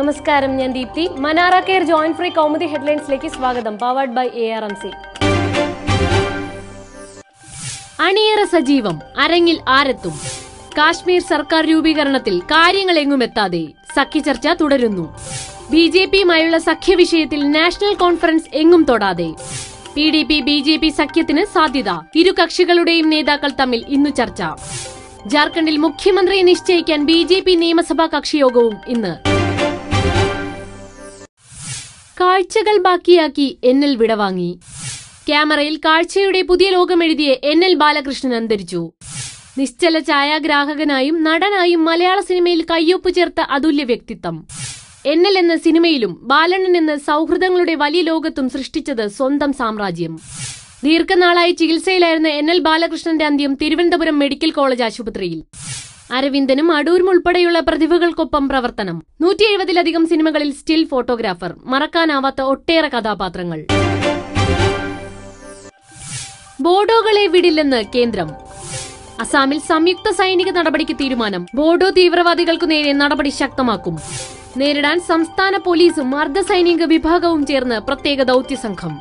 നമസ്കാരം ഞാൻ Deepthi. Manara care joint free Kaumudi ഹെഡ്ലൈൻസിലേക്ക് സ്വാഗതം powered by A R M C അണിയറ സജീവം അരങ്ങിൽ ആരെത്തും. കാശ്മീർ സർക്കാർ രൂപീകരണത്തിൽ കാര്യങ്ങൾ എങ്ങുമെത്താതെ സഖ്യചർച്ച തുടരുന്നു. ബി ജെ പിയുമായുള്ള സഖ്യവിഷയത്തിൽ നാഷണൽ കോൺഫറൻസ് എങ്ങും തൊടാതെ. P D P B J P സഖ്യത്തിന് സാധ്യത ഇരു കക്ഷികളുടെയും നേതാക്കൾ തമ്മിൽ ഇന്നു ചർച്ച. ജാർഖണ്ഡിൽ മുഖ്യമന്ത്രിയെ നിശ്ചയിക്കാൻ ബി ജെ പി നിയമസഭാ കക്ഷിയോഗവും ഇന്ന്. കാഴ്ചകൾ ബാക്കിയാക്കി എൻ എൽ വിടവാങ്ങി ക്യാമറയിൽ കാഴ്ചയുടെ പുതിയ ലോകം എഴുതിയ എൻ എൽ ബാലകൃഷ്ണൻ അന്തരിച്ചു. നിശ്ചല ഛായാഗ്രാഹകനായും നടനായും മലയാള സിനിമയിൽ കയ്യൊപ്പ് ചേർത്ത അതുല്യ വ്യക്തിത്വം. എൻ എൽ എന്ന സിനിമയിലും ബാലണ്ണൻ എന്ന സൗഹൃദങ്ങളുടെ വലിയ ലോകത്തും സൃഷ്ടിച്ചത് സ്വന്തം സാമ്രാജ്യം. ദീർഘനാളായി ചികിത്സയിലായിരുന്ന എൻ എൽ ബാലകൃഷ്ണന്റെ അന്ത്യം തിരുവനന്തപുരം മെഡിക്കൽ കോളേജ് ആശുപത്രിയിൽ. അരവിന്ദനും അടൂരും ഉൾപ്പെടെയുള്ള പ്രതിഭകൾക്കൊപ്പം പ്രവർത്തനം. നൂറ്റി എഴുപതിലധികം സിനിമകളിൽ സ്റ്റിൽ ഫോട്ടോഗ്രാഫർ. മറക്കാനാവാത്ത ഒട്ടേറെ കഥാപാത്രങ്ങൾ. ബോഡോകളെ വിടില്ലെന്ന് കേന്ദ്രം. അസാമിൽ സംയുക്ത സൈനിക നടപടിക്ക് തീരുമാനം. ബോഡോ തീവ്രവാദികൾക്കു നേരെ നടപടി ശക്തമാക്കും. നേരിടാൻ സംസ്ഥാന പോലീസും അർദ്ധസൈനിക വിഭാഗവും ചേർന്ന് പ്രത്യേക ദൌത്യ സംഘം.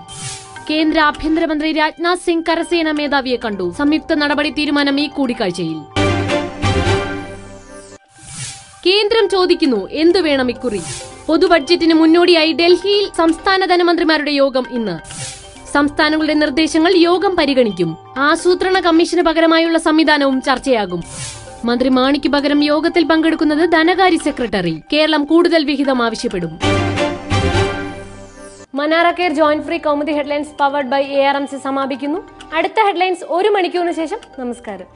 കേന്ദ്ര ആഭ്യന്തരമന്ത്രി രാജ്നാഥ് സിംഗ് കരസേന മേധാവിയെ കണ്ടു. സംയുക്ത നടപടി തീരുമാനം ഈ കൂടിക്കാഴ്ചയിൽ. കേന്ദ്രം ചോദിക്കുന്നു എന്തു വേണം ഇക്കുറി? പൊതു ബഡ്ജറ്റിന് മുന്നോടിയായി ഡൽഹിയിൽ സംസ്ഥാന ധനമന്ത്രിമാരുടെ യോഗം ഇന്ന്. സംസ്ഥാനങ്ങളുടെ നിർദ്ദേശങ്ങൾ യോഗം പരിഗണിക്കും. ആസൂത്രണ കമ്മീഷന് പകരമായുള്ള സംവിധാനവും ചർച്ചയാകും. മന്ത്രി മാണിക്ക് പകരം യോഗത്തിൽ പങ്കെടുക്കുന്നത് ധനകാര്യ സെക്രട്ടറി. കേരളം കൂടുതൽ വിഹിതം ആവശ്യപ്പെടും. Manara care joint free Kaumudi headlines powered by A R M C സമാപിക്കുന്നു. അടുത്ത ഹെഡ്ലൈൻസ് ഒരു മണിക്കൂറിന് ശേഷം. നമസ്കാരം.